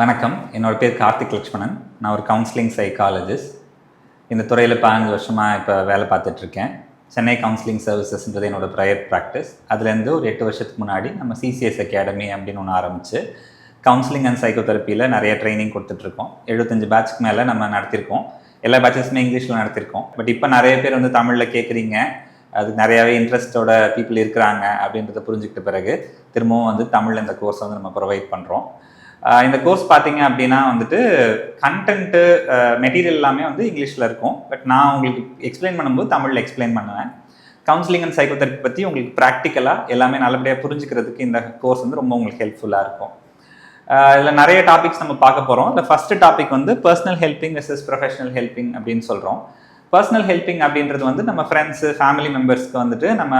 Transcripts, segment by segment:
வணக்கம். என்னோடய பேர் கார்த்திக் லட்சுமணன் நான் ஒரு கவுன்சிலிங் சைக்காலஜிஸ்ட் இந்த துறையில் பதினஞ்சு வருஷமாக இப்போ வேலை பார்த்துட்ருக்கேன். சென்னை கவுன்சிலிங் சர்வீசஸ்ன்றது என்னோட ப்ரையர் ப்ராக்டிஸ் அதுலேருந்து ஒரு எட்டு வருஷத்துக்கு முன்னாடி நம்ம சிசிஎஸ் அகாடமி அப்படின்னு ஒன்று ஆரம்பித்து கவுன்சிலிங் அண்ட் சைக்கோதெரப்பியில் நிறைய ட்ரைனிங் கொடுத்துட்ருக்கோம். எழுபத்தஞ்சு பேட்ச்க்கு மேலே நம்ம நடத்திருக்கோம். எல்லா பேட்சஸுமே இங்கிலீஷில் நடத்திருக்கோம். பட் இப்போ நிறைய பேர் வந்து தமிழில் கேட்குறீங்க அது நிறையாவே இன்ட்ரெஸ்டோட பீப்புள் இருக்கிறாங்க அப்படின்றத புரிஞ்சுக்கிட்ட பிறகு திரும்பவும் வந்து தமிழில் இந்த கோர்ஸ் வந்து நம்ம ப்ரொவைட் பண்ணுறோம் இந்த கோர்ஸ் பார்த்தீங்க அப்படின்னா வந்துட்டு கண்டென்ட்டு மெட்டீரியல் எல்லாமே வந்து இங்கிலீஷில் இருக்கும். பட் நான் உங்களுக்கு எக்ஸ்பிளைன் பண்ணும்போது தமிழில் எக்ஸ்பிளைன் பண்ணுவேன். கவுன்சிலிங் அண்ட் சைக்கோதெரப்பி பற்றி உங்களுக்கு ப்ராக்டிக்கலாக எல்லாமே நல்லபடியாக புரிஞ்சுக்கிறதுக்கு இந்த கோர்ஸ் வந்து ரொம்ப உங்களுக்கு ஹெல்ப்ஃபுல்லாக இருக்கும். இதில் நிறைய டாபிக்ஸ் நம்ம பார்க்க போகிறோம் இந்த ஃபர்ஸ்ட் டாபிக் வந்து personal helping versus professional helping அப்படின்னு சொல்கிறோம் பர்சனல் ஹெல்பிங் அப்படின்றது வந்து நம்ம ஃப்ரெண்ட்ஸு ஃபேமிலி மெம்பர்ஸ்க்கு வந்துட்டு நம்ம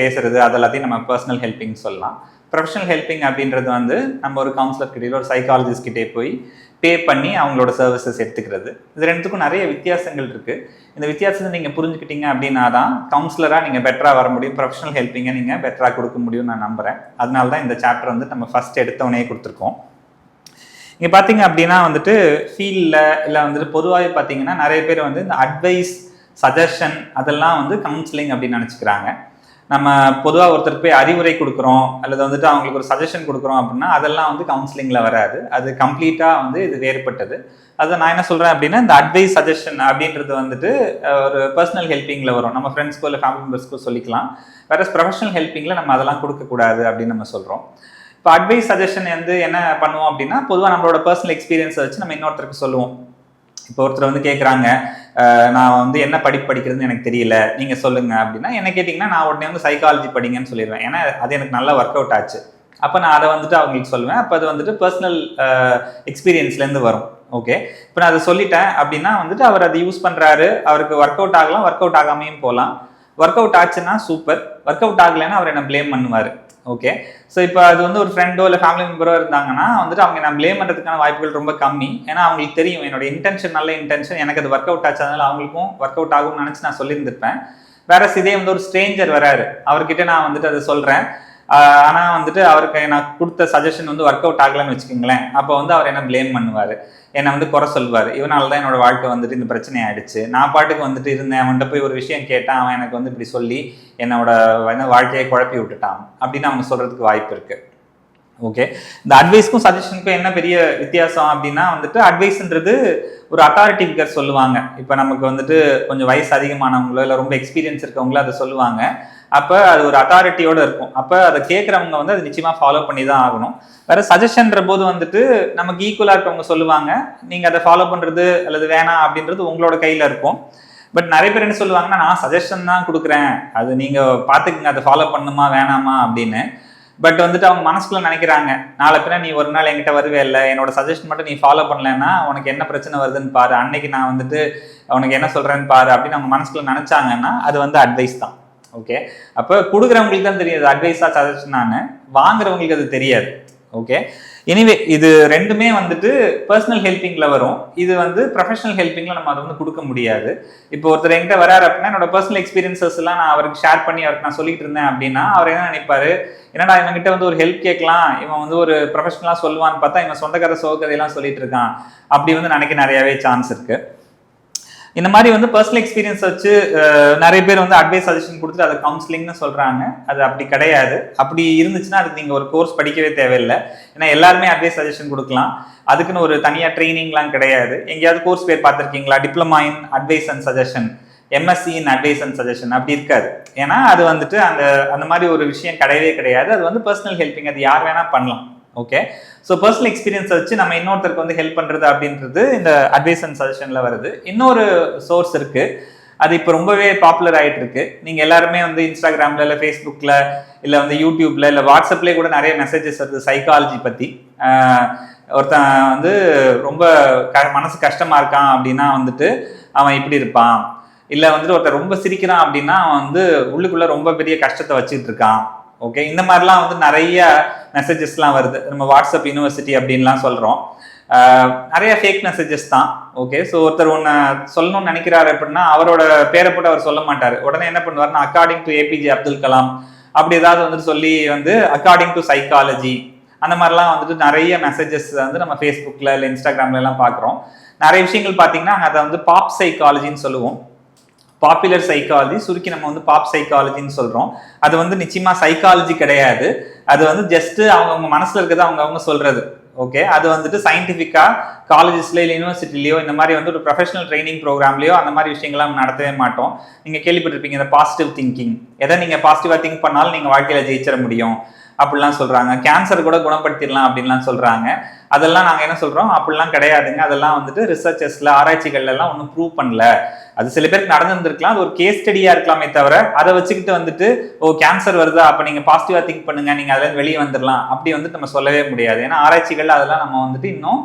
பேசுறது அதெல்லாத்தையும் நம்ம பர்சனல் ஹெல்பிங் சொல்லலாம். ப்ரொஃபஷனல் ஹெல்பிங் அப்படின்றது வந்து நம்ம ஒரு கவுன்சிலர் கிட்டே ஒரு சைக்காலஜிஸ்ட் கிட்டே போய் பே பண்ணி அவங்களோட சர்வீசஸ் எடுத்துக்கிறது. இது ரெண்டுத்துக்கும் நிறைய வித்தியாசங்கள் இருக்குது இந்த வித்தியாசத்தை நீங்கள் புரிஞ்சுக்கிட்டீங்க அப்படின்னா தான் கவுன்சிலராக நீங்கள் பெட்டராக வர முடியும் ப்ரொஃபஷனல் ஹெல்ப்பிங்கை நீங்கள் பெட்டராக கொடுக்க முடியும்னு நான் நம்புகிறேன் அதனால தான் இந்த சாப்டர் வந்து நம்ம ஃபஸ்ட் எடுத்தவனே கொடுத்துருக்கோம். இங்கே பார்த்தீங்க அப்படின்னா வந்துட்டு ஃபீல்டில் இல்லை வந்துட்டு பொதுவாகவே பார்த்தீங்கன்னா நிறைய பேர் வந்து இந்த அட்வைஸ் சஜஷன் அதெல்லாம் வந்து கவுன்சிலிங் அப்படின்னு நினச்சிக்கிறாங்க. நம்ம பொதுவாக ஒருத்தருக்கு போய் அறிவுரை கொடுக்குறோம் அல்லது வந்துட்டு அவங்களுக்கு ஒரு சஜஷன் கொடுக்குறோம் அப்படின்னா அதெல்லாம் வந்து கவுன்சிலிங்கில் வராது. அது கம்ப்ளீட்டாக வந்து இது வேறுபட்டது. அதை நான் என்ன சொல்கிறேன் அப்படின்னா இந்த அட்வைஸ் சஜஷன் அப்படின்றது வந்துட்டு ஒரு பர்சனல் ஹெல்ப்பிங்கில் வரும். நம்ம ஃப்ரெண்ட்ஸ்க்கோ இல்லை ஃபேமிலி மெம்பர்ஸ்க்கோ சொல்லிக்கலாம். வேற ப்ரொஃபஷனல் ஹெல்ப்பிங்கில் நம்ம அதெல்லாம் கொடுக்கக்கூடாது அப்படின்னு நம்ம சொல்கிறோம் இப்போ அட்வைஸ் சஜஷன் வந்து என்ன பண்ணுவோம் அப்படின்னா பொதுவாக நம்மளோட பர்சனல் எக்ஸ்பீரியன்ஸை வச்சு நம்ம இன்னொருத்தருக்கு சொல்லுவோம். இப்போ ஒருத்தர் வந்து கேட்குறாங்க நான் வந்து என்ன படிப்பு படிக்கிறதுன்னு எனக்கு தெரியல. நீங்கள் சொல்லுங்க அப்படின்னா என்ன கேட்டிங்கன்னா நான் உடனே வந்து சைக்காலஜி படிங்கன்னு சொல்லிடுவேன். ஏன்னா அது எனக்கு நல்லா ஒர்க் அவுட் ஆச்சு. அப்போ நான் அதை வந்துட்டு அவங்களுக்கு சொல்லுவேன். அப்போ அது வந்துட்டு பர்சனல் எக்ஸ்பீரியன்ஸ்லேருந்து வரும். ஓகே இப்போ நான் அதை சொல்லிட்டேன் அப்படின்னா வந்துட்டு அவர் அதை யூஸ் பண்ணுறாரு அவருக்கு ஒர்க் அவுட் ஆகலாம் ஒர்க் அவுட் ஆகாமையும் போகலாம். ஒர்க் அவுட் ஆச்சுன்னா சூப்பர் ஒர்க் அவுட் ஆகலைன்னா அவர் என்ன ப்ளேம் பண்ணுவார். ஓகே ஸோ இப்போ அது வந்து ஒரு ஃப்ரெண்டோ இல்லை ஃபேமிலி மெம்பரோ இருந்தாங்கன்னா வந்துட்டு அவங்க நான் ப்ளேம் பண்ணுறதுக்கான வாய்ப்புகள் ரொம்ப கம்மி. ஏன்னா அவங்களுக்கு தெரியும் என்னோட இன்டென்ஷன் நல்ல இன்டென்ஷன் எனக்கு அது ஒர்க் அவுட் ஆச்சு அதனால அவங்களுக்கும் ஒர்க் அவுட் ஆகும்னு நினச்சி நான் சொல்லியிருந்திருப்பேன். வேற இதே வந்து ஒரு ஸ்ட்ரேஞ்சர் வராரு. அவர்கிட்ட நான் வந்துட்டு அதை சொல்கிறேன் ஆனால் வந்துட்டு அவருக்கு நான் கொடுத்த சஜஷன் வந்து ஒர்க் அவுட் ஆகலைன்னு வச்சுக்கோங்களேன். அப்போ வந்து அவர் என்ன ப்ளேம் பண்ணுவார்? என்னை வந்து குறை சொல்வார். இவனால தான் என்னோட வாழ்க்கை வந்துட்டு இந்த பிரச்சனை ஆயிடுச்சு. நான் பாட்டுக்கு வந்துட்டு இருந்தேன். அவன்கிட்ட போய் ஒரு விஷயம் கேட்டான். அவன் எனக்கு வந்து இப்படி சொல்லி என்னோட என்ன வாழ்க்கையை குழப்பி விட்டுட்டான் அப்படின்னு அவங்க சொல்கிறதுக்கு வாய்ப்பு இருக்குது ஓகே இந்த அட்வைஸ்க்கும் சஜஷனுக்கும் என்ன பெரிய வித்தியாசம் அப்படின்னா வந்துட்டு அட்வைஸ்ன்றது ஒரு அத்தாரிட்டி ஃபிகர் சொல்லுவாங்க. இப்போ நமக்கு வந்துட்டு கொஞ்சம் வயசு அதிகமானவங்களோ இல்லை ரொம்ப எக்ஸ்பீரியன்ஸ் இருக்கவங்களோ அதை சொல்லுவாங்க. அப்போ அது ஒரு அத்தாரிட்டியோட இருக்கும். அப்போ அதை கேட்குறவங்க வந்து அது நிச்சயமாக ஃபாலோ பண்ணி தான் ஆகணும். வேற சஜஷன்ற போது வந்துட்டு நமக்கு ஈக்குவலாக இருக்கவங்க சொல்லுவாங்க நீங்கள் அதை ஃபாலோ பண்ணுறது அல்லது வேணாம் அப்படின்றது உங்களோட கையில் இருக்கும். பட் நிறைய பேர் என்ன சொல்லுவாங்கன்னா நான் சஜஷன் தான் கொடுக்குறேன். அது நீங்கள் பார்த்துக்குங்க அதை ஃபாலோ பண்ணுமா வேணாமா அப்படின்னு. பட் வந்துட்டு அவங்க மனசுக்குள்ள நினைக்கிறாங்க நாளை பின்ன நீ ஒரு நாள் என்கிட்ட வருவே இல்லை. என்னோட சஜஷன் மட்டும் நீ ஃபாலோ பண்ணலைன்னா உனக்கு என்ன பிரச்சனை வருதுன்னு பாரு. அன்னைக்கு நான் வந்துட்டு உனக்கு என்ன சொல்கிறேன்னு பாரு அப்படின்னு அவங்க மனசுக்குள்ள நினச்சாங்கன்னா அது வந்து அட்வைஸ் தான். ஓகே அப்போ கொடுக்குறவங்களுக்கு தான் தெரியாது. அட்வைஸாக சஜஷனானு வாங்குறவங்களுக்கு அது தெரியாது. ஓகே எனிவே இது ரெண்டுமே வந்துட்டு பர்சனல் ஹெல்பிங்கில் வரும். இது வந்து ப்ரொஃபஷனல் ஹெல்பிங்கில் நம்ம அதை வந்து கொடுக்க முடியாது. இப்போ ஒருத்தர் என்கிட்ட வராரு அப்படின்னா என்னோட பர்சனல் எக்ஸ்பீரியன்சஸ் எல்லாம் நான் அவருக்கு ஷேர் பண்ணி அவருக்கு நான் சொல்லிட்டு இருந்தேன் அப்படின்னா அவர் என்ன நினைப்பாரு? என்னடா இவன்கிட்ட வந்து ஒரு ஹெல்ப் கேட்கலாம். இவன் வந்து ஒரு ப்ரொஃபஷனலாக சொல்லுவான்னு பார்த்தா இவன் சொந்த கதை சோக சொல்லிட்டு இருக்கான். அப்படி வந்து நினைக்க நிறையாவே சான்ஸ் இருக்குது இந்த மாதிரி வந்து பர்சனல் எக்ஸ்பீரியன்ஸ் வச்சு நிறைய பேர் வந்து அட்வைஸ் சஜஷன் கொடுத்துட்டு அதை கவுன்சிலிங்னு சொல்றாங்க. அது அப்படி கிடையாது. அப்படி இருந்துச்சுன்னா அதுக்கு நீங்க ஒரு கோர்ஸ் படிக்கவே தேவையில்லை. ஏன்னா எல்லாருமே அட்வைஸ் சஜஷன் கொடுக்கலாம். அதுக்குன்னு ஒரு தனியாக ட்ரைனிங்லாம் கிடையாது. எங்கேயாவது கோர்ஸ் பேர் பார்த்துருக்கீங்களா? Diploma in advice and suggestion MSc in advice and suggestion அப்படி இருக்காது. ஏன்னா அது வந்துட்டு அந்த அந்த மாதிரி ஒரு விஷயம் கிடையவே கிடையாது. அது வந்து பர்சனல் ஹெல்பிங் அது யார் வேணா பண்ணலாம். ஓகே ஸோ பர்சனல் எக்ஸ்பீரியன்ஸை வச்சு நம்ம இன்னொருத்தருக்கு வந்து ஹெல்ப் பண்ணுறது அப்படின்றது இந்த அட்வைஸ் அண்ட் சஜஷனில் வருது. இன்னொரு சோர்ஸ் இருக்குது அது இப்போ ரொம்பவே பாப்புலர் ஆகிட்டு இருக்கு. நீங்கள் எல்லாருமே வந்து இன்ஸ்டாகிராமில் இல்லை ஃபேஸ்புக்கில் இல்லை வந்து யூடியூப்பில் இல்லை வாட்ஸ்அப்லேயே கூட நிறைய மெசேஜஸ் வருது சைக்காலஜி பற்றி ஒருத்தன் வந்து ரொம்ப க மனசு கஷ்டமாக இருக்கான் அப்படின்னா வந்துட்டு அவன் இப்படி இருப்பான். இல்லை வந்துட்டு ஒருத்தன் ரொம்ப சிரிக்கிறான் அப்படின்னா அவன் வந்து உள்ளுக்குள்ளே ரொம்ப பெரிய கஷ்டத்தை வச்சுட்டு இருக்கான். ஓகே இந்த மாதிரிலாம் வந்து நிறைய மெசேஜஸ்லாம் வருது. நம்ம வாட்ஸ்அப் யூனிவர்சிட்டி அப்படின்லாம் சொல்கிறோம் நிறைய ஃபேக் மெசேஜஸ் தான். ஓகே ஸோ ஒருத்தர் ஒன்று சொல்லணும்னு நினைக்கிறாரு அப்படின்னா அவரோட பேரை போட்டு அவர் சொல்ல மாட்டார். உடனே என்ன பண்ணுவார்னா அக்கார்டிங் டு ஏபிஜே அப்துல் கலாம் அப்படி ஏதாவது வந்துட்டு சொல்லி வந்து அக்கார்டிங் டு சைக்காலஜி அந்த மாதிரிலாம் வந்துட்டு நிறைய மெசேஜஸ் வந்து நம்ம ஃபேஸ்புக்கில் இல்லை இன்ஸ்டாகிராம்ல எல்லாம் பார்க்குறோம். நிறைய விஷயங்கள் பார்த்தீங்கன்னா அதை வந்து பாப் சைக்காலஜின்னு சொல்லுவோம். பாப்புலர் சைக்காலஜி சுருக்கி நம்ம வந்து பாப் சைக்காலஜின்னு சொல்கிறோம் அது வந்து நிச்சயமாக சைக்காலஜி கிடையாது. அது வந்து ஜஸ்ட் அவங்கவுங்க மனசில் இருக்கிறத அவங்கவுங்க சொல்கிறது ஓகே அது வந்துட்டு சயின்டிஃபிக்காக காலேஜஸ்ல இல்லை யூனிவர்சிட்டிலையோ இந்த மாதிரி வந்து ஒரு ப்ரொஃபஷனல் ட்ரைனிங் ப்ரோக்ராம்லையோ அந்த மாதிரி விஷயங்கள்லாம் நடத்தவே மாட்டோம். நீங்கள் கேள்விப்பட்டிருப்பீங்க இந்த பாசிட்டிவ் திங்கிங் எதை நீங்கள் பாசிட்டிவாக திங்க் பண்ணாலும் நீங்கள் வாழ்க்கையில் ஜெயிச்சிட முடியும். அப்படிலாம் சொல்கிறாங்க கேன்சர் கூட குணப்படுத்திடலாம் அப்படின்லாம் சொல்கிறாங்க அதெல்லாம் நாங்கள் என்ன சொல்கிறோம் அப்படிலாம் கிடையாதுங்க. அதெல்லாம் வந்துட்டு ரிசர்ச்சஸில் ஆராய்ச்சிகள்லாம் ஒன்றும் ப்ரூவ் பண்ணல. அது சில பேருக்கு நடந்திருந்திருக்கலாம் அது ஒரு கேஸ் ஸ்டடியா இருக்கலாமே தவிர அதை வச்சுக்கிட்டு வந்துட்டு ஓ கேன்சர் வருதா? அப்போ நீங்கள் பாசிட்டிவாக திங்க் பண்ணுங்க. நீங்கள் அதுல வெளியே வந்துடலாம் அப்படி வந்துட்டு நம்ம சொல்லவே முடியாது. ஏன்னா ஆராய்ச்சிகள் அதெல்லாம் நம்ம வந்துட்டு இன்னும்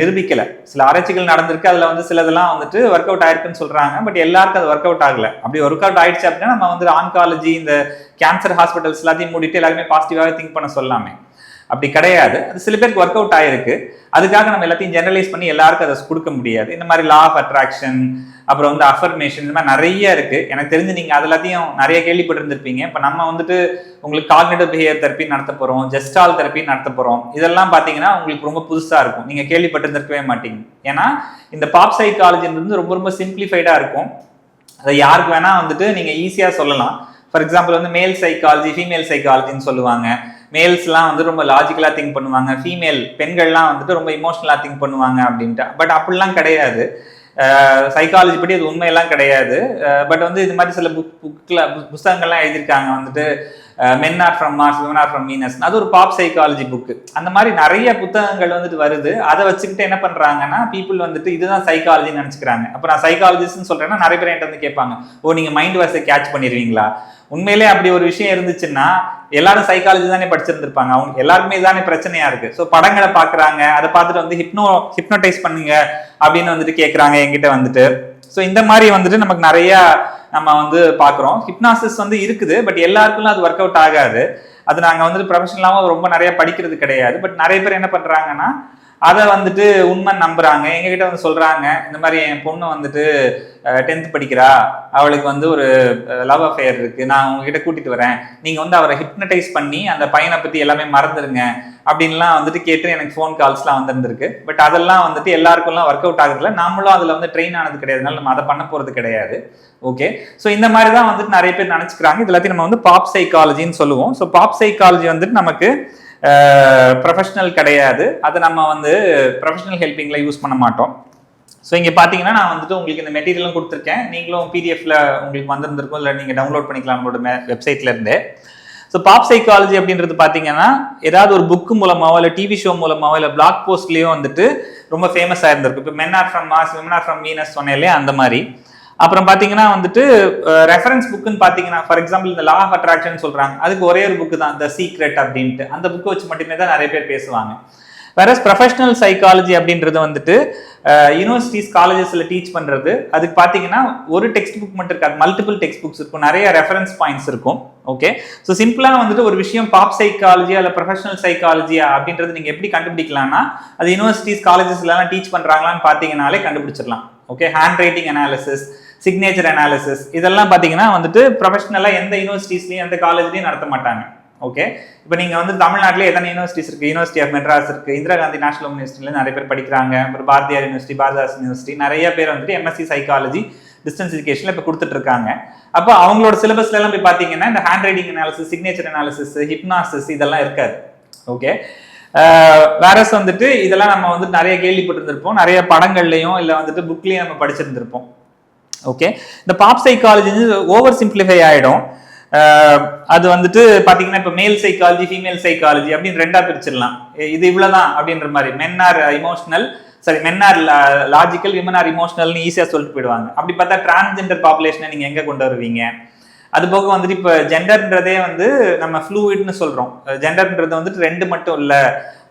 நிரூபிக்கல. சில ஆராய்ச்சிகள் நடந்திருக்கு. அதில் வந்து சிலதெல்லாம் வந்துட்டு ஒர்க் அவுட் ஆயிருக்குன்னு சொல்கிறாங்க பட் எல்லாருக்கும் அது ஒர்க் அவுட் ஆகல. அப்படி ஒர்க் அவுட் ஆயிடுச்சு அப்படின்னா நம்ம வந்து ஆன்காலஜி இந்த கேன்சர் ஹாஸ்பிட்டல்ஸ் எல்லாத்தையும் மூடிட்டு எல்லாருமே பாசிட்டிவாக திங்க் பண்ண சொல்லாமே. அப்படி கிடையாது. அது சில பேருக்கு ஒர்க் அவுட் ஆயிருக்கு. அதுக்காக நம்ம எல்லாத்தையும் ஜெனரலைஸ் பண்ணி எல்லாருக்கும் அதை கொடுக்க முடியாது. இந்த மாதிரி லா ஆஃப் அட்ராக்ஷன் அப்புறம் வந்து அஃபர்மேஷன் இந்த மாதிரி நிறைய இருக்கு. எனக்கு தெரிஞ்சு நீங்க அது எல்லாத்தையும் நிறைய கேள்விப்பட்டிருந்திருப்பீங்க. இப்போ நம்ம வந்துட்டு உங்களுக்கு காக்னேட்டிவ் பிஹேவியர் தெரப்பி நடத்த போறோம் ஜெஸ்டால் தெரப்பி நடத்த போறோம். இதெல்லாம் பாத்தீங்கன்னா உங்களுக்கு ரொம்ப புதுசா இருக்கும். நீங்க கேள்விப்பட்டிருந்திருக்கவே மாட்டீங்க. ஏன்னா இந்த பாப் சைக்காலஜின்றது ரொம்ப ரொம்ப சிம்பிளிஃபைடா இருக்கும். அதை யாருக்கு வேணா வந்துட்டு நீங்க ஈஸியா சொல்லலாம். ஃபார் எக்ஸாம்பிள் வந்து மேல் சைக்காலஜி ஃபீமேல் சைக்காலஜின்னு சொல்லுவாங்க. மேல்ஸ்லாம் வந்து ரொம்ப லாஜிக்கலாக திங்க் பண்ணுவாங்க. ஃபீமேல் பெண்கள்லாம் வந்துட்டு ரொம்ப இமோஷனலாக திங்க் பண்ணுவாங்க அப்படின்ட்டு. பட் அப்படிலாம் கிடையாது. சைக்காலஜி படி அது உண்மையெல்லாம் கிடையாது. பட் வந்து இது மாதிரி சில புக் புக்கில் புஸ்தகங்கள்லாம் எழுதியிருக்காங்க வந்துட்டு. Men are from Mars women are from Venus அது ஒரு பாப் சைக்காலஜி புக்கு அந்த மாதிரி நிறைய புத்தகங்கள் வந்துட்டு வருது. அதை வச்சுக்கிட்டு என்ன பண்ணுறாங்கன்னா பீப்புள் வந்துட்டு இதுதான் சைக்காலஜின்னு நினச்சிக்கிறாங்க. அப்போ நான் சைக்காலஜிஸ்ட்னு சொல்கிறேன்னா நிறைய பேர் என்கிட்ட வந்து கேட்பாங்க ஓ நீங்கள் மைண்ட் வாய்ஸை கேட்ச் பண்ணிடுவீங்களா? உண்மையிலே அப்படி ஒரு விஷயம் இருந்துச்சுன்னா எல்லாரும் சைக்காலஜி தானே படிச்சிருந்திருப்பாங்க. அவங்க எல்லாருக்குமே தானே பிரச்சனையா இருக்கு. ஸோ படங்களை பாக்குறாங்க அதை பார்த்துட்டு வந்து ஹிப்னோ ஹிப்னோடைஸ் பண்ணுங்க அப்படின்னு வந்துட்டு கேட்குறாங்க என்கிட்ட வந்துட்டு. ஸோ இந்த மாதிரி வந்துட்டு நமக்கு நிறைய நம்ம வந்து பார்க்குறோம். ஹிப்னாசிஸ் வந்து இருக்குது பட் எல்லாருக்கும் அது ஒர்க் அவுட் ஆகாது. அது நாங்கள் வந்துட்டு ப்ரொஃபஷனலாகவும் ரொம்ப நிறைய படிக்கிறது கிடையாது. பட் நிறைய பேர் என்ன பண்ணுறாங்கன்னா அதை வந்துட்டு உண்மை நம்புறாங்க. எங்ககிட்ட வந்து சொல்றாங்க இந்த மாதிரி என் பொண்ணு வந்துட்டு டென்த் படிக்கிறா. அவளுக்கு வந்து ஒரு லவ் அஃபேர் இருக்கு. நான் உங்ககிட்ட கூட்டிட்டு வரேன். நீங்க வந்து அவரை ஹிப்னடைஸ் பண்ணி அந்த பையனை பத்தி எல்லாமே மறந்துடுங்க அப்படின்லாம் வந்துட்டு கேட்டு எனக்கு ஃபோன் கால்ஸ்லாம் வந்திருந்திருக்கு. பட் அதெல்லாம் வந்துட்டு எல்லாருக்கும்லாம் ஒர்க் அவுட் ஆகுதுல நம்மளும் அதில் வந்து ட்ரெயின் ஆனது கிடையாதுனால நம்ம அதை பண்ண போகிறது கிடையாது. ஓகே ஸோ இந்த மாதிரி தான் வந்துட்டு நிறைய பேர் நினச்சிக்கிறாங்க. இது எல்லாத்தையும் நம்ம வந்து பாப் சைக்காலஜின்னு சொல்லுவோம். ஸோ பாப் சைக்காலஜி வந்துட்டு நமக்கு ப்ரொஃபஷனல் கிடையாது. அதை நம்ம வந்து ப்ரொஃபஷனல் ஹெல்பிங்கில் யூஸ் பண்ண மாட்டோம். ஸோ இங்கே பார்த்தீங்கன்னா நான் வந்துட்டு உங்களுக்கு இந்த மெட்டீரியலும் கொடுத்துருக்கேன். நீங்களும் பிடிஎஃப்ல உங்களுக்கு வந்திருந்திருக்கும். இல்லை நீங்கள் டவுன்லோட் பண்ணிக்கலாம் நம்மளோட வெப்சைட்ல இருந்தே. ஸோ பாப் சைக்காலஜி அப்படின்றது பார்த்தீங்கன்னா ஏதாவது ஒரு புக்கு மூலமாவோ இல்லை டிவி ஷோ மூலமாவோ இல்லை பிளாக் போஸ்ட்லேயோ வந்துட்டு ரொம்ப ஃபேமஸ் ஆயிருந்திருக்கு இப்போ men are from Mars women are from Venus சொன்னேன் அந்த மாதிரி. அப்புறம் பார்த்தீங்கன்னா வந்துட்டு ரெஃபரன்ஸ் புக்குன்னு பார்த்தீங்கன்னா ஃபார் எக்ஸாம்பிள் இந்த லா ஆஃப் அட்ராக்ஷன் சொல்கிறாங்க அதுக்கு ஒரே ஒரு புக்கு தான் த சீக்ரெட் அப்படின்ட்டு. அந்த புக்கை வச்சு மட்டுமே தான் நிறைய பேர் பேசுவாங்க. வேற ப்ரொஃபஷனல் சைக்காலஜி அப்படின்றது வந்துட்டு யூனிவர்சிட்டிஸ் காலேஜஸில் டீச் பண்ணுறது அதுக்கு பார்த்தீங்கன்னா ஒரு டெக்ஸ்ட் புக் மட்டும் இருக்காது மல்டிபிள் டெக்ஸ்ட் புக்ஸ் இருக்கும். நிறைய ரெஃபரன்ஸ் பாயிண்ட்ஸ் இருக்கும். ஓகே ஸோ சிம்பிளாக வந்துட்டு ஒரு விஷயம் பாப் சைக்காலஜியா இல்லை ப்ரொஃபஷனல் சைக்காலஜியா அப்படின்றது நீங்கள் எப்படி கண்டுபிடிக்கலாம்னா அது யூனிவர்சிட்டிஸ் காலேஜஸ்லாம் டீச் பண்ணுறாங்களான்னு பார்த்தீங்கனாலே கண்டுபிடிச்சிடலாம். Okay handwriting analysis signature analysis இதெல்லாம் பார்த்தீங்கன்னா வந்துட்டு ப்ரொஃபஷனலாக எந்த யூனிவர்சிட்டிஸ்லையும் எந்த காலேஜ்லையும் நடத்த மாட்டாங்க. ஓகே இப்போ நீங்கள் வந்து தமிழ்நாட்டில் எத்தனை யூனிவர்சிட்டிஸ் இருக்குது யூனிவர்சிட்டி ஆஃப் மெட்ராஸ் இருக்குது இந்திரா காந்தி நேஷனல் யூனிவர்சிட்டியில் நிறைய பேர் படிக்கிறாங்க அப்புறம் பாரதியார் யூனிவர்சிட்டி பாரதாஸ் யூனிவர்சிட்டி நிறைய பேர் வந்துட்டு எம்எஸ்சி சைக்காலஜி டிஸ்டன்ஸ் எஜுகேஷன்ல இப்போ கொடுத்துட்டு இருக்காங்க அப்போ அவங்களோட சிலபஸ்ல எல்லாம் போய் பார்த்தீங்கன்னா இந்த handwriting analysis signature analysis hypnosis இதெல்லாம் இருக்காது. ஓகே வேறஸ் வந்துட்டு இதெல்லாம் நம்ம வந்து நிறைய கேள்விப்பட்டிருந்திருப்போம். நிறைய படங்கள்லையும் இல்லை வந்துட்டு புக்லேயும் நம்ம படிச்சிருந்திருப்போம். ஓகே இந்த பாப் சைக்காலஜி ஓவர் சிம்பிளிஃபை ஆகிடும் அது வந்துட்டு பார்த்தீங்கன்னா இப்போ மேல் சைக்காலஜி ஃபீமேல் சைக்காலஜி அப்படின்னு ரெண்டாக பிரிச்சிடலாம். இது இவ்வளோதான் அப்படின்ற மாதிரி. மென் ஆர் இமோஷனல் சரி men are logical women are இமோஷனல்னு ஈஸியாக சொல்லிட்டு போயிடுவாங்க. அப்படி பார்த்தா டிரான்ஸ்ஜெண்டர் பாப்புலேஷனை நீங்கள் எங்கே கொண்டு வருவீங்க? அது போக வந்துட்டு இப்போ ஜெண்டர்ன்றதே வந்து நம்ம ஃப்ளூயிட்னு சொல்கிறோம் ஜெண்டர்ன்றது வந்துட்டு ரெண்டு மட்டும் இல்லை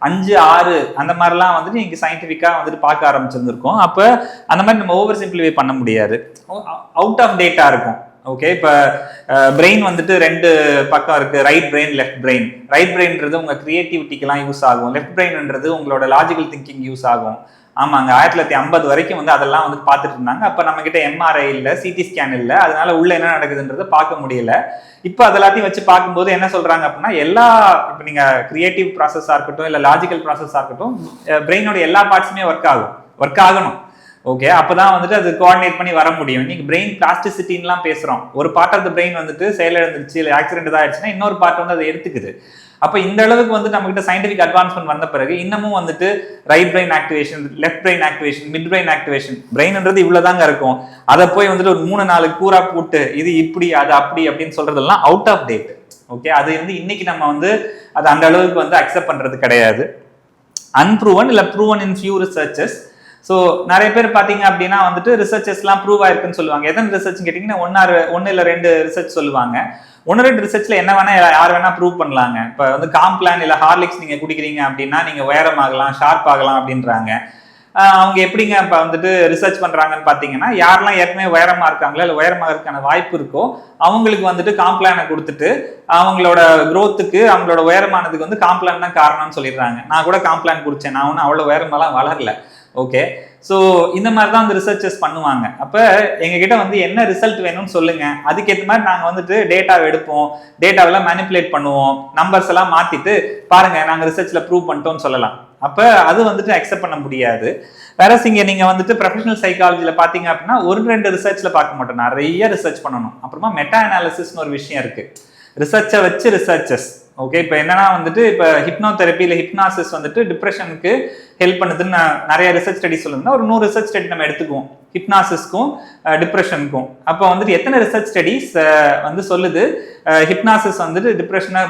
அஞ்சு ஆறு அந்த மாதிரிலாம் வந்துட்டு நீங்கள் சயின்டிஃபிக்காக வந்துட்டு பார்க்க ஆரம்பிச்சிருந்துருக்கோம். அப்போ அந்த மாதிரி நம்ம ஓவர் சிம்பிளிஃபை பண்ண முடியாது. அவுட் ஆஃப் டேட்டா இருக்கும். ஓகே இப்போ பிரெயின் வந்துட்டு ரெண்டு பக்கம் இருக்குது right brain left brain right பிரெயின்ன்றது உங்கள் க்ரியேட்டிவிட்டிக்கெலாம் யூஸ் ஆகும். லெஃப்ட் பிரெயின்ன்றது உங்களோட லாஜிக்கல் திங்கிங் யூஸ் ஆகும். ஆமாங்க ஆயிரத்தி தொள்ளாயிரத்தி ஐம்பது வரைக்கும் வந்து அதெல்லாம் வந்து பார்த்துட்டு இருந்தாங்க. அப்போ நம்ம கிட்ட எம்ஆர்ஐ இல்லை சிடி ஸ்கேன் இல்லை. அதனால உள்ள என்ன நடக்குதுன்றதை பார்க்க முடியல. இப்போ அதெல்லாத்தையும் வச்சு பார்க்கும்போது என்ன சொல்றாங்க அப்படின்னா எல்லா இப்போ நீங்க கிரியேட்டிவ் ப்ராசஸாக இருக்கட்டும் இல்லை லாஜிக்கல் ப்ராசஸாக இருக்கட்டும் பிரெயினோட எல்லா பார்ட்ஸுமே ஒர்க் ஆகும். ஒர்க் ஆகணும். ஓகே அப்பதான் வந்துட்டு அது கோஆர்டினேட் பண்ணி வர முடியும். இன்னைக்கு பிரெயின் பிளாஸ்டிசிட்டின்லாம் பேசுறோம். ஒரு பார்ட் ஆஃப் த பிரெயின் வந்துட்டு செயலிழந்துருச்சு இல்லை ஆக்சிடென்ட் தான் ஆயிடுச்சுன்னா இன்னொரு பார்ட் வந்து அதை எடுத்துக்குது. அப்போ இந்த அளவுக்கு வந்து நம்ம கிட்ட சயின்டிஃபிக் அட்வான்ஸ்மெண்ட் வந்த பிறகு இன்னமும் வந்துட்டு right brain activation left brain activation midbrain activation பிரெயின்ன்றது இவ்வளவுதாங்க இருக்கும். அதை போய் வந்துட்டு ஒரு மூணு நாலு கூரா போட்டு இது இப்படி அது அப்படி அப்படின்னு சொல்றதெல்லாம் அவுட் ஆஃப் டேட் ஓகே அது வந்து இன்னைக்கு நம்ம வந்து அது அந்த அளவுக்கு வந்து அக்செப்ட் பண்றது கிடையாது. அன்ப்ரூவன் இல்லை proven in few researches so நிறைய பேர் பார்த்தீங்க அப்படின்னா வந்துட்டு ரிசர்ச்சஸ்லாம் ப்ரூவ் ஆயிருக்குன்னு சொல்லுவாங்க. எத்தனை ரிசர்ச் கேட்டிங்கன்னா ஒன்னாறு ஒன்று இல்லை ரெண்டு ரிசர்ச் சொல்லுவாங்க. ஒன்று ரெண்டு ரிசர்ச்ல என்ன வேணால் யார் வேணால் ப்ரூவ் பண்ணலாங்க. இப்போ வந்து காம்ப்ளான் இல்லை ஹார்லிக்ஸ் நீங்கள் குடிக்கிறீங்க அப்படின்னா நீங்கள் உயரமாகலாம் ஷார்ப் ஆகலாம் அப்படின்றாங்க. அவங்க எப்படிங்க இப்போ வந்துட்டு ரிசர்ச் பண்ணுறாங்கன்னு பார்த்தீங்கன்னா யாரெல்லாம் ஏற்கனவே உயரமாக இருக்காங்களோ இல்லை உயரமாகறதுக்கான வாய்ப்பு இருக்கோ அவங்களுக்கு வந்துட்டு காம்ப்ளானை கொடுத்துட்டு அவங்களோட க்ரோத்துக்கு அவங்களோட உயரமானதுக்கு வந்து காம்ப்ளான் தான் காரணம்னு சொல்லிடுறாங்க. நான் கூட காம்ப்ளான் குடித்தேன் நான் ஒன்றும் அவ்வளோ உயரமெல்லாம் வளரல. ஓகே ஸோ இந்த மாதிரி தான் வந்து ரிசர்ச்சஸ் பண்ணுவாங்க. அப்போ எங்ககிட்ட வந்து என்ன ரிசல்ட் வேணும்னு சொல்லுங்க. அதுக்கேற்ற மாதிரி நாங்கள் வந்துட்டு டேட்டாவை எடுப்போம். டேட்டாவெல்லாம் மேனிப்புலேட் பண்ணுவோம். நம்பர்ஸ் எல்லாம் மாற்றிட்டு பாருங்க நாங்கள் ரிசர்ச்சில் ப்ரூவ் பண்ணிட்டோம்னு சொல்லலாம். அப்போ அது வந்துட்டு அக்செப்ட் பண்ண முடியாது. வேற இங்கே நீங்கள் வந்துட்டு ப்ரொஃபஷனல் சைக்காலஜியில் பார்த்தீங்க அப்படின்னா ஒரு ரெண்டு ரிசர்ச்சில் பார்க்க மாட்டோம். நிறைய ரிசர்ச் பண்ணணும். அப்புறமா மெட்டா அனாலிசிஸ்னு ஒரு விஷயம் இருக்குது ரிசர்ச்சை வச்சு ரிசர்ச்சஸ் ஓகே இப்போ என்னன்னா வந்துட்டு இப்போ ஹிப்னோதெரப்பி இல்லை ஹிப்னாசிஸ் வந்துட்டு டிப்ரெஷனுக்கு ஹெல்ப் பண்ணுதுன்னு நான் நிறைய ரிசர்ச் ஸ்டடி சொல்லுங்கன்னா ஒரு நூறு ரிசர்ச் ஸ்டடி நம்ம எடுத்துக்குவோம். ஹிப்னாசிஸ்க்கும் டிப்ரெஷனுக்கும் அப்போ வந்துட்டு எத்தனை ரிசர்ச் ஸ்டடிஸ் வந்து சொல்லுது? ஹிப்னாசிஸ் வந்துட்டு டிப்ரெஷனை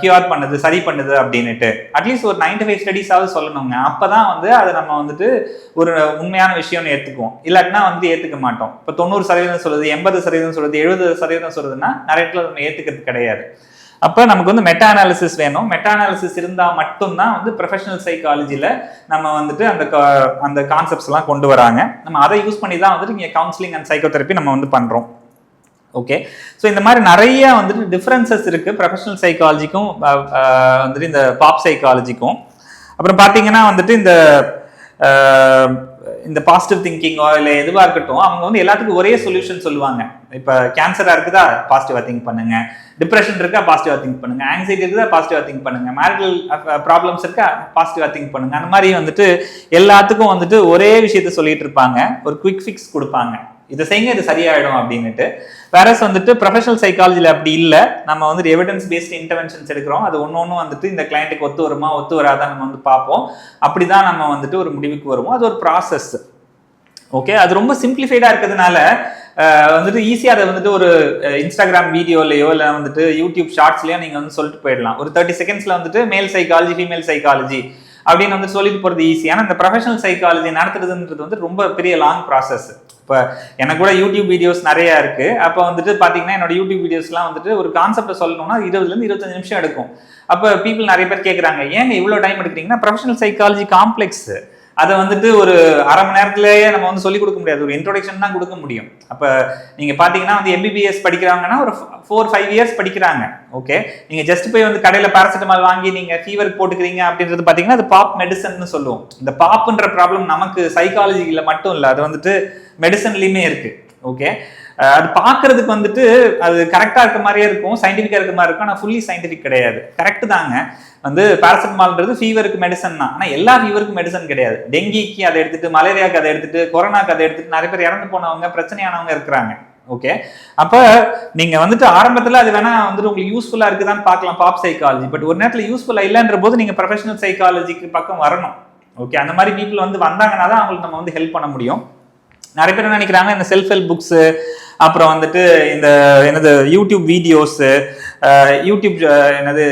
கியூர் பண்ணுது சரி பண்ணுது அப்படின்னுட்டு. அட்லீஸ்ட் ஒரு நைன்டி ஃபைவ் ஸ்டடிஸாவது சொல்லணுங்க. அப்போ தான் வந்து அதை நம்ம வந்துட்டு ஒரு உண்மையான விஷயம்னு ஏற்றுக்குவோம் இல்லாட்டினா வந்து ஏற்றுக்க மாட்டோம். இப்போ தொண்ணூறு சதவீதம் சொல்லுது எண்பது சதவீதம் சொல்லுது எழுபது சதவீதம் சொல்லுதுன்னா நிறைய இடத்துல நம்ம ஏற்றுக்கிறது கிடையாது. அப்போ நமக்கு வந்து மெட்டா அனாலிசிஸ் வேணும். மெட்டா அனாலிசிஸ் இருந்தால் மட்டும்தான் வந்து ப்ரொஃபஷனல் சைக்காலஜியில் நம்ம வந்துட்டு அந்த கா- அந்த கான்செப்ட்ஸ் எல்லாம் கொண்டு வராங்க. நம்ம அதை யூஸ் பண்ணி தான் வந்துட்டு இங்கே கவுன்சிலிங் அண்ட் சைக்கோதெரப்பி நம்ம வந்து பண்ணுறோம் ஓகே ஸோ இந்த மாதிரி நிறைய வந்துட்டு டிஃப்ரென்சஸ் இருக்கு. ப்ரொஃபஷனல் சைக்காலஜிக்கும் வந்துட்டு இந்த பாப் சைக்காலஜிக்கும் அப்புறம் பார்த்தீங்கன்னா வந்துட்டு இந்த இந்த பாசிட்டிவ் திங்கிங்கோ இல்லை எதுவாக இருக்கட்டும் அவங்க வந்து எல்லாத்துக்கும் ஒரே சொல்யூஷன் சொல்லுவாங்க. இப்போ கேன்சராக இருக்குதா? பாசிட்டிவாக திங்க் பண்ணுங்க. டிப்ரெஷன் இருக்கா? பாசிட்டிவாக திங்க் பண்ணுங்க. ஆங்ஸைட்டி இருக்குதா? பாசிட்டிவாக திங்க் பண்ணுங்க. மேரிட்டல் ப்ராப்ளம்ஸ் uh, இருக்கா? பாசிட்டிவாக திங்க் பண்ணுங்க. அந்த மாதிரி வந்துட்டு எல்லாத்துக்கும் வந்துட்டு ஒரே விஷயத்த சொல்லிட்டு இருப்பாங்க. ஒரு குவிக் ஃபிக்ஸ் கொடுப்பாங்க. இதை செய்யுங்க இது சரியாயிடும் அப்படின்னுட்டு. வேறஸ் வந்துட்டு ப்ரொஃபஷனல் சைக்காலஜியில் அப்படி இல்லை. நம்ம வந்துட்டு எவிடன்ஸ் பேஸ்ட் இன்டர்வென்ஷன்ஸ் எடுக்கிறோம். அது ஒன்று ஒன்று வந்துட்டு இந்த கிளைண்ட்டுக்கு ஒத்து வருமா? ஒத்து வராதான் நம்ம வந்து பார்ப்போம். அப்படி தான் நம்ம வந்துட்டு ஒரு முடிவுக்கு வருவோம். அது ஒரு ப்ராசஸ் ஓகே அது ரொம்ப சிம்பிளிஃபைடாக இருக்கிறதுனால வந்துட்டு ஈஸியாக அதை வந்துட்டு ஒரு இன்ஸ்டாகிராம் வீடியோலையோ இல்லை வந்துட்டு யூடியூப் ஷார்ட்ஸ்லையோ நீங்கள் வந்து சொல்லிட்டு போயிடலாம். ஒரு தேர்ட்டி செகண்ட்ஸில் வந்துட்டு மேல் சைக்காலஜி ஃபீமேல் சைக்காலஜி அப்படின்னு வந்து சொல்லிட்டு போகிறது ஈஸி ஆனால் இந்த ப்ரொஃபஷனல் சைக்காலஜி நடத்துறதுன்றது வந்து ரொம்ப பெரிய லாங் ப்ராசஸ் இப்போ எனக்கு கூட யூடியூப் வீடியோஸ் நிறைய இருக்கு. அப்போ வந்துட்டு பார்த்தீங்கன்னா என்னோட யூடியூப் வீடியோஸ்லாம் வந்துட்டு ஒரு கான்செப்டை சொல்லணும்னா இருபதுலேருந்து இருபத்தஞ்சு நிமிஷம் எடுக்கும். அப்போ பீப்புள் நிறைய பேர் கேட்குறாங்க ஏங்க இவ்வளோ டைம் எடுக்கிறீங்கன்னா ப்ரொஃபஷனல் சைக்காலஜி காம்ப்ளெக்ஸ் அதை வந்துட்டு ஒரு அரை மணி நேரத்திலேயே நம்ம வந்து சொல்லிக் கொடுக்க முடியாது. ஒரு இன்ட்ரொடக்ஷன் தான் கொடுக்க முடியும். அப்போ நீங்கள் பார்த்தீங்கன்னா வந்து எம்பிபிஎஸ் படிக்கிறாங்கன்னா ஒரு ஃபோர் ஃபைவ் இயர்ஸ் படிக்கிறாங்க. ஓகே நீங்கள் ஜஸ்ட் போய் வந்து கடையில் பேராசிட்டமால் வாங்கி நீங்கள் ஃபீவருக்கு போட்டுக்கிறீங்க அப்படின்றது பார்த்தீங்கன்னா அது பாப் மெடிசன்னு சொல்லுவோம். இந்த பாப்புன்ற ப்ராப்ளம் நமக்கு சைக்காலஜியில் மட்டும் இல்லை. அது வந்துட்டு மெடிசன்லையுமே இருக்கு. ஓகே அது பார்க்கறதுக்கு வந்துட்டு அது கரெக்டாக இருக்க மாதிரியே இருக்கும் சயின்டிஃபிக்காக இருக்க மாதிரி இருக்கும். ஆனால் ஃபுல்லி சயின்டிஃபிக் கிடையாது. கரெக்ட் தாங்க. வந்து பேராசிட்டமால்ன்றது ஃபீவருக்கு மெடிசன் தான். ஆனால் எல்லா ஃபீவருக்கும் மெடிசன் கிடையாது. டெங்கிக்கு அதை எடுத்துட்டு மலேரியாக்கு அதை எடுத்துட்டு கொரோனாக்கு அதை எடுத்துட்டு நிறைய பேர் இறந்து போனவங்க பிரச்சனையானவங்க இருக்கிறாங்க. ஓகே அப்போ நீங்க வந்துட்டு ஆரம்பத்துல அது வேணா வந்துட்டு உங்களுக்கு யூஸ்ஃபுல்லா இருக்குதான்னு பார்க்கலாம் பாப் சைக்காலஜி பட் ஒரு நேரத்துல யூஸ்ஃபுல்லா இல்லைன்ற போது நீங்க ப்ரொஃபஷனல் சைக்காலஜிக்கு பக்கம் வரணும். ஓகே அந்த மாதிரி பீப்புள் வந்து வந்தாங்கன்னா தான் அவங்களுக்கு நம்ம வந்து ஹெல்ப் பண்ண முடியும். நிறைய பேர் நினைக்கிறாங்க இந்த செல்ஃப் ஹெல்ப் புக்ஸு அப்புறம் வந்துட்டு இந்த என்னது யூடியூப் வீடியோஸு யூடியூப் என்னது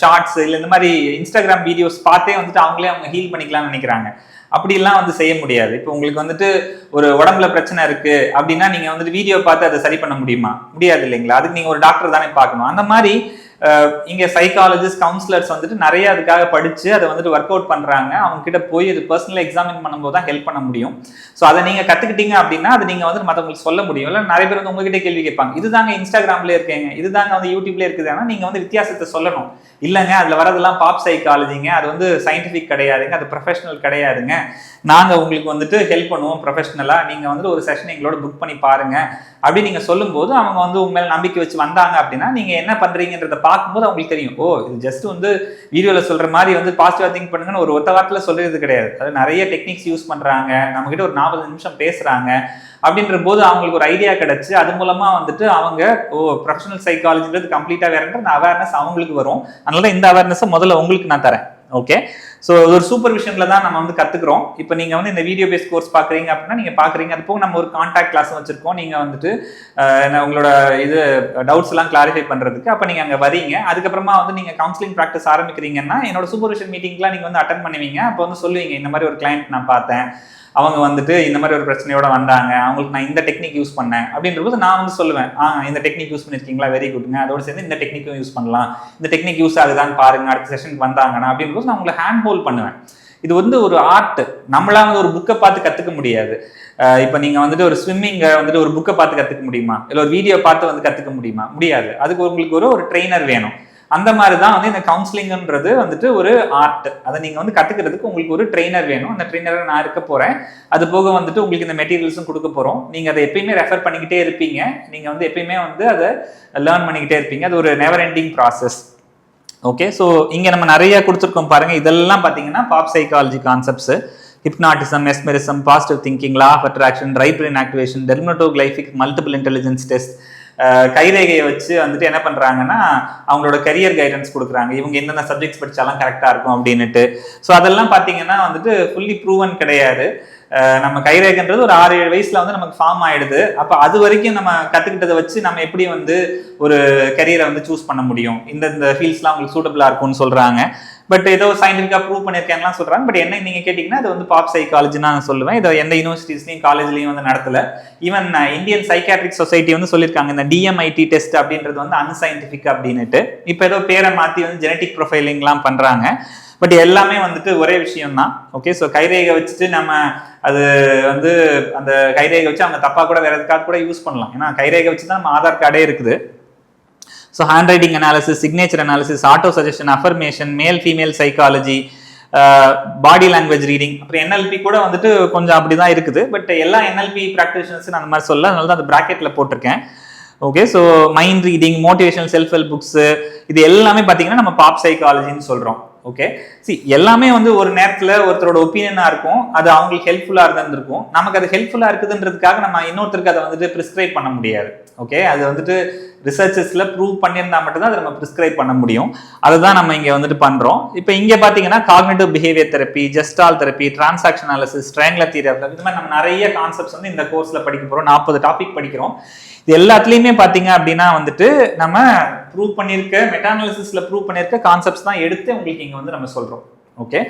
ஷார்ட்ஸ் இல்லை இந்த மாதிரி இன்ஸ்டாகிராம் வீடியோஸ் பார்த்தே வந்துட்டு அவங்களே அவங்க ஹீல் பண்ணிக்கலாம்னு நினைக்கிறாங்க. அப்படிலாம் வந்து செய்ய முடியாது. இப்போ உங்களுக்கு வந்துட்டு ஒரு உடம்புல பிரச்சனை இருக்கு அப்படின்னா நீங்க வந்துட்டு வீடியோ பார்த்து அதை சரி பண்ண முடியுமா? முடியாது இல்லைங்களா? அதுக்கு நீங்க ஒரு டாக்டர் தானே பார்க்கணும். அந்த மாதிரி இங்கே சைக்காலஜிஸ்ட் கவுன்சிலர்ஸ் வந்துட்டு நிறைய அதுக்காக படித்து அதை வந்துட்டு ஒர்க் அவுட் பண்ணுறாங்க அவங்க கிட்ட போய் அது பர்சனலாக எக்ஸாமின் பண்ணும்போது தான் ஹெல்ப் பண்ண முடியும். ஸோ அதை நீங்கள் கற்றுக்கிட்டீங்க அப்படின்னா அது நீங்கள் வந்து மற்றவங்களுக்கு சொல்ல முடியும். இல்லை நிறைய பேர் வந்து உங்ககிட்ட கேள்வி கேட்பாங்க. இதுதாங்க இன்ஸ்டாகிராம்ல இருக்கேங்க. இதுதாங்க வந்து யூடியூப்ல இருக்குதுன்னா நீங்க நீங்கள் வந்து வித்தியாசத்தை சொல்லணும். இல்லைங்க அதில் வரதெல்லாம் பாப் சைக்காலஜிங்க அது வந்து சயின்டிஃபிக் கிடையாதுங்க. அது ப்ரொஃபஷனல் கிடையாதுங்க. நாங்கள் உங்களுக்கு வந்துட்டு ஹெல்ப் பண்ணுவோம் ப்ரொஃபஷனலாக நீங்கள் வந்துட்டு ஒரு செஷன் எங்களோட புக் பண்ணி பாருங்க. அப்படி நீங்கள் சொல்லும்போது அவங்க வந்து உங்க மேல நம்பிக்கை வச்சு வந்தாங்க அப்படின்னா நீங்கள் என்ன பண்ணுறீங்கன்றத பார்க்கும்போது அவங்களுக்கு தெரியும் ஓ இது ஜஸ்ட் வந்து வீடியோவில் சொல்கிற மாதிரி வந்து பாசிட்டிவாக திங்க் பண்ணுங்கன்னு ஒரு ஒத்த வாரத்தில் சொல்கிறது கிடையாது. அது நிறைய டெக்னிக்ஸ் யூஸ் பண்ணுறாங்க நம்மக்கிட்ட ஒரு நாற்பது நிமிஷம் பேசுகிறாங்க அப்படின்ற போது அவங்களுக்கு ஒரு ஐடியா கிடச்சி அது மூலமாக வந்துட்டு அவங்க ஓ ப்ரொஃபஷனல் சைக்காலஜின்றது கம்ப்ளீட்டாக வேறுன்ற அந்த அவேர்னஸ் அவங்களுக்கு வரும். அதனால இந்த அவேர்னஸை முதல்ல உங்களுக்கு நான் தரேன். ஓகே ஸோ ஒரு சூப்பர் விஷனில் தான் நம்ம வந்து கத்துக்கிறோம். இப்போ நீங்கள் வந்து இந்த வீடியோ பேஸ் கோர்ஸ் பார்க்குறீங்க அப்படின்னா நீங்கள் பார்க்குறீங்க. அது போக நம்ம ஒரு கான்டாக்ட் கிளாஸ் வச்சுருக்கோம். நீங்கள் வந்துட்டு என்ன உங்களோட இது டவுட்ஸ் எல்லாம் கிளாரிஃபை பண்ணுறதுக்கு அப்போ நீங்கள் அங்கே வரீங்க அதுக்கப்புறமா வந்து நீங்கள் கவுன்சிலிங் ப்ராக்டிஸ் ஆரம்பிக்கிறீங்கன்னா என்னோட சூப்பர்விஷன் மீட்டிங்லாம் நீங்கள் வந்து அட்டன் பண்ணுவீங்க. அப்போ வந்து சொல்லுவீங்க இந்த மாதிரி ஒரு கிளைண்ட் நான் பார்த்தேன். அவங்க வந்துட்டு இந்த மாதிரி ஒரு பிரச்சனையோட வந்தாங்க. அவங்களுக்கு நான் இந்த டெக்னிக் யூஸ் பண்ணேன். அப்படின்ற போது நான் வந்து சொல்லுவேன் ஆ இந்த டெக்னிக் யூஸ் பண்ணிருக்கீங்களா? வெரி குட்ங்க அதோட சேர்ந்து இந்த டெக்னிக்கும் யூஸ் பண்ணலாம். இந்த டெக்னிக் யூஸ் ஆகுதான்னு பாருங்க. அடுத்த செஷனுக்கு வந்தாங்கன்னா. அப்படின்ற போது நான் உங்களை ஹேண்ட் ஹோல்ட் பண்ணுவேன். இது வந்து ஒரு ஆர்ட் நம்மளா வந்து ஒரு புக்கை பார்த்து கத்துக்க முடியாது. இப்போ நீங்க வந்துட்டு ஒரு ஸ்விம்மிங்கை வந்துட்டு ஒரு புக்கை பார்த்து கத்துக்க முடியுமா? இல்லை ஒரு வீடியோ பார்த்து வந்து கத்துக்க முடியுமா? முடியாது. அதுக்கு உங்களுக்கு ஒரு ஒரு ட்ரெயினர் வேணும். அந்த மாதிரி தான் வந்து இந்த கவுன்சிலிங்ன்றது வந்துட்டு ஒரு ஆர்ட் அதை நீங்கள் வந்து கற்றுக்கிறதுக்கு உங்களுக்கு ஒரு ட்ரெயினர் வேணும். அந்த ட்ரெயினரை நான் இருக்க போகிறேன் அது போக வந்துட்டு உங்களுக்கு இந்த மெட்டீரியல்ஸும் கொடுக்க போகிறோம் நீங்கள் அதை எப்பயுமே ரெஃபர் பண்ணிக்கிட்டே இருப்பீங்க. நீங்கள் வந்து எப்பயுமே வந்து அதை லேர்ன் பண்ணிக்கிட்டே இருப்பீங்க. அது ஒரு never ending process okay so இங்கே நம்ம நிறைய கொடுத்துருக்கோம் பாருங்க. இதெல்லாம் பார்த்தீங்கன்னா pop psychology concepts hypnotism mesmerism positive thinking law of attraction right brain activation dermatoglyphic multiple intelligence test கைரேகையை வச்சு வந்துட்டு என்ன பண்ணுறாங்கன்னா அவங்களோட கரியர் கைடன்ஸ் கொடுக்குறாங்க. இவங்க என்னென்ன சப்ஜெக்ட்ஸ் படித்தாலும் கரெக்டாக இருக்கும் அப்படின்னுட்டு. ஸோ அதெல்லாம் பார்த்தீங்கன்னா வந்துட்டு ஃபுல்லி ப்ரூவன் கிடையாது. நம்ம கைரேகன்றது ஒரு ஆறு ஏழு வயசுல வந்து நமக்கு ஃபார்ம் ஆயிடுது. அப்போ அது வரைக்கும் நம்ம கத்துக்கிட்டதை வச்சு நம்ம எப்படி வந்து ஒரு கரியரை வந்து சூஸ் பண்ண முடியும்? இந்த இந்த ஃபீல்ட்ஸ்லாம் உங்களுக்கு சூட்டபிளா இருக்கும்னு சொல்றாங்க. பட் ஏதோ சயின்டிஃபிக்காக ப்ரூவ் பண்ணிருக்கேன்லாம் சொல்றாங்க. பட் என்ன நீங்க கேட்டிங்கன்னா அது வந்து பாப் சைக்காலஜி நான் சொல்லுவேன். இதை எந்த யூனிவர்சிட்டிஸ்லையும் காலேஜ்லையும் வந்து நடத்தல. ஈவன் இந்தியன் சைக்காட்ரிக் சொசைட்டி வந்து சொல்லியிருக்காங்க. இந்த டிஎம்ஐடி டெஸ்ட் அப்படின்றது வந்து அன்சைன்டிஃபிக் அப்படின்னுட்டு. இப்போ ஏதோ பேரை மாற்றி வந்து ஜெனட்டிக் ப்ரொஃபைலிங்லாம் பண்றாங்க. பட் எல்லாமே வந்துட்டு ஒரே விஷயம் தான் ஓகே ஸோ கைரேகை வச்சுட்டு நம்ம அது வந்து அந்த கைரேகை வச்சு அவங்க தப்பாக கூட வேற எதுக்காக கூட யூஸ் பண்ணலாம். ஏன்னா கைரேகை வச்சு தான் நம்ம ஆதார் கார்டே இருக்குது. So handwriting analysis signature analysis auto suggestion affirmation male female psychology body language reading அப்புறம் என்எல்பி கூட வந்துட்டு கொஞ்சம் அப்படி தான் இருக்குது. பட் எல்லா என்எல்பி ப்ராக்டிஷனர்ஸ் அந்த மாதிரி சொல்ல அதனால தான் அந்த ப்ராக்கெட்டில் போட்டிருக்கேன். Okay so mind reading motivational self help books இது எல்லாமே பார்த்தீங்கன்னா நம்ம பாப் சைக்காலஜின்னு சொல்கிறோம் ஓகே சி எல்லாமே வந்து ஒரு நேரத்தில் ஒருத்தரோட ஒப்பீனியனாக இருக்கும். அது அவங்களுக்கு ஹெல்ப்ஃபுல்லாக இருந்திருக்கும் நமக்கு அது ஹெல்ப்ஃபுல்லாக இருக்குதுன்றதுக்காக நம்ம இன்னொருத்தருக்கு அதை வந்துட்டு ப்ரிஸ்கிரைப் பண்ண முடியாது. ஓகே அது வந்துட்டு ரிசர்ச்சஸில் ப்ரூவ் பண்ணியிருந்தா மட்டும்தான் அதை நம்ம ப்ரிஸ்கிரைப் பண்ண முடியும். அதை தான் நம்ம இங்கே வந்துட்டு பண்ணுறோம் இப்போ இங்கே பார்த்தீங்கன்னா cognitive behaviour therapy gestalt therapy transaction analysis triangular theory இது மாதிரி நம்ம நிறைய கான்செப்ட்ஸ் வந்து இந்த கோர்ஸில் படிக்க போகிறோம் நாற்பது டாபிக் படிக்கிறோம். இது எல்லாத்துலேயுமே பார்த்தீங்க அப்படின்னா வந்துட்டு நம்ம ப்ரூவ் பண்ணியிருக்க மெட்டானாலிசிஸில் ப்ரூவ் பண்ணியிருக்க கான்செப்ட்ஸ் தான் எடுத்து உங்களுக்கு இங்கே வந்து நம்ம சொல்கிறோம் ஓகே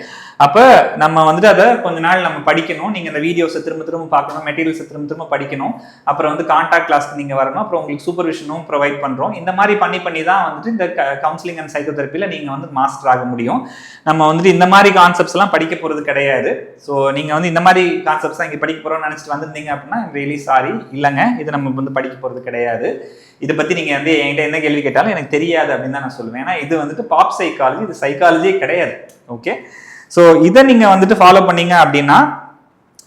அப்போ நம்ம வந்துட்டு அதை கொஞ்ச நாள் நம்ம படிக்கணும். நீங்கள் இந்த வீடியோஸை திரும்ப திரும்ப பார்க்கணும் மெட்டீரியல்ஸை திரும்ப திரும்ப படிக்கணும். அப்புறம் வந்து கான்டாக்ட் கிளாஸ்க்கு நீங்கள் வரணும். அப்புறம் உங்களுக்கு சூப்பர்விஷனும் ப்ரொவைட் பண்ணுறோம் இந்த மாதிரி பண்ணி பண்ணி தான் வந்துட்டு இந்த கவுன்சிலிங் அண்ட் சைக்கோ தெரப்பியில் நீங்கள் வந்து மாஸ்டர் ஆக முடியும். நம்ம வந்துட்டு இந்த மாதிரி கான்செப்ட்ஸ்லாம் படிக்க போகிறது கிடையாது. ஸோ நீங்கள் வந்து இந்த மாதிரி கான்செப்ட்ஸ் தான் இங்கே படிக்க போகிறோம்னு நினச்சிட்டு வந்திருந்தீங்க அப்படின்னா ரியலி சாரி இல்லைங்க. இது நம்ம வந்து படிக்க போகிறது கிடையாது. இதை பற்றி நீங்கள் வந்து என்கிட்ட என்ன கேள்வி கேட்டாலும் எனக்கு தெரியாது அப்படின்னு தான் நான் சொல்லுவேன். ஏன்னா இது வந்துட்டு பாப் சைக்காலஜி இது சைக்காலஜியே கிடையாது. ஓகே ஸோ இதை நீங்கள் வந்துட்டு ஃபாலோ பண்ணீங்க அப்படின்னா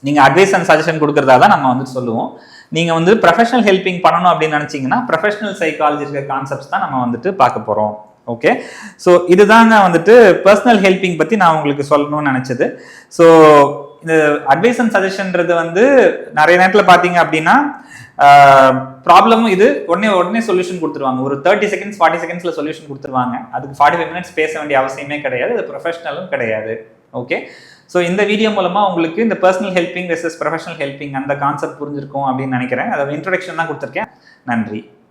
நீங்கள் அட்வைஸ் அண்ட் சஜஷன் கொடுக்குறதா தான் நம்ம வந்துட்டு சொல்லுவோம். நீங்கள் வந்து ப்ரொஃபஷனல் ஹெல்பிங் பண்ணணும் அப்படின்னு நினச்சிங்கன்னா ப்ரொஃபஷனல் சைக்காலஜி இருக்க கான்செப்ட்ஸ் தான் நம்ம வந்துட்டு பார்க்க போகிறோம் ஓகே ஸோ இதுதாங்க வந்துட்டு பர்சனல் ஹெல்பிங் பற்றி நான் உங்களுக்கு சொல்லணும்னு நினச்சது. ஸோ இந்த அட்வைஸ் அண்ட் சஜஷன்றது வந்து நிறைய நேரத்தில் பார்த்தீங்க அப்படின்னா ப்ராப்ளமும் இது உடனே உடனே சொல்யூஷன் கொடுத்துருவாங்க. ஒரு தேர்ட்டி செகண்ட்ஸ் ஃபார்ட்டி செகண்ட்ஸில் சொல்யூஷன் கொடுத்துருவாங்க. அதுக்கு ஃபார்ட்டி ஃபைவ் மினிட்ஸ் பேச வேண்டிய அவசியமே கிடையாது. அது ப்ரொஃபஷனலும் கிடையாது. ஓகே ஸோ இந்த வீடியோ மூலமாக உங்களுக்கு இந்த personal helping versus professional helping அந்த கான்செப்ட் புரிஞ்சிருக்கும் அப்படின்னு நினைக்கிறேன். அதை இன்ட்ரடக்ஷன் தான் கொடுத்துருக்கேன். நன்றி.